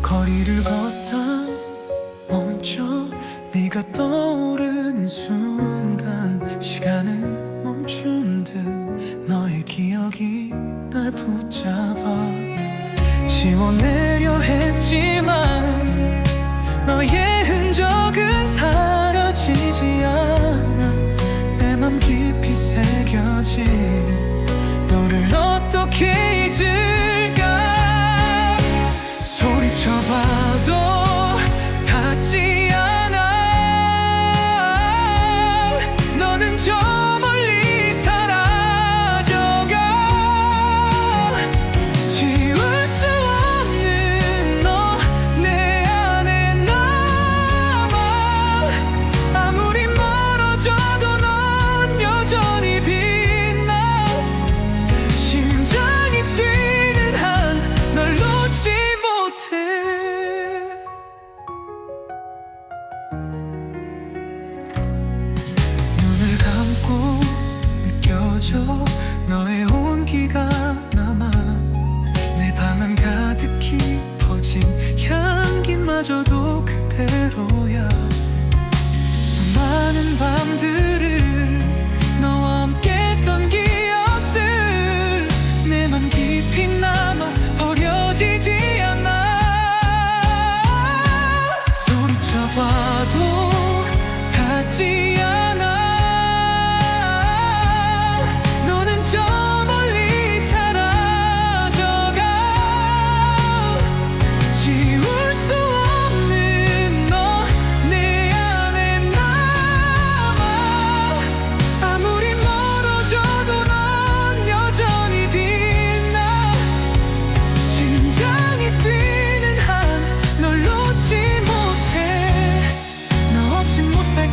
거리를 걷다 멈춰 네가 떠오르는 순간 시간은 멈춘 듯 너의 기억이 날 붙잡아 지워내려 했지만 거지 너를 어떻게 향기가 남아 내 방안 가득히 퍼진 향기마저도 그대로야. 수많은 밤들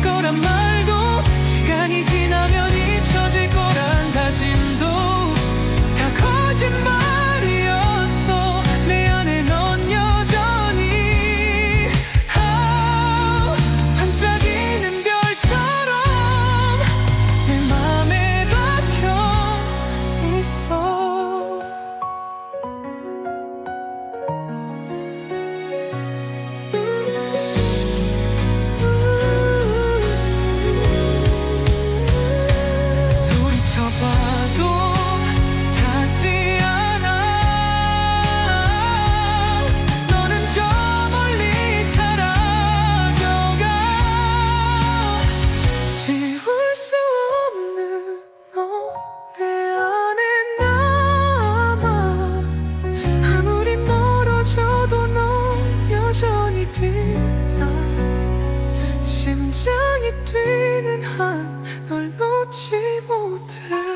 거란 말도 시간이 지나면 잊혀질 거란 다짐도 다 거짓말. 뛰나. 심장이 뛰는 한 널 놓지 못해.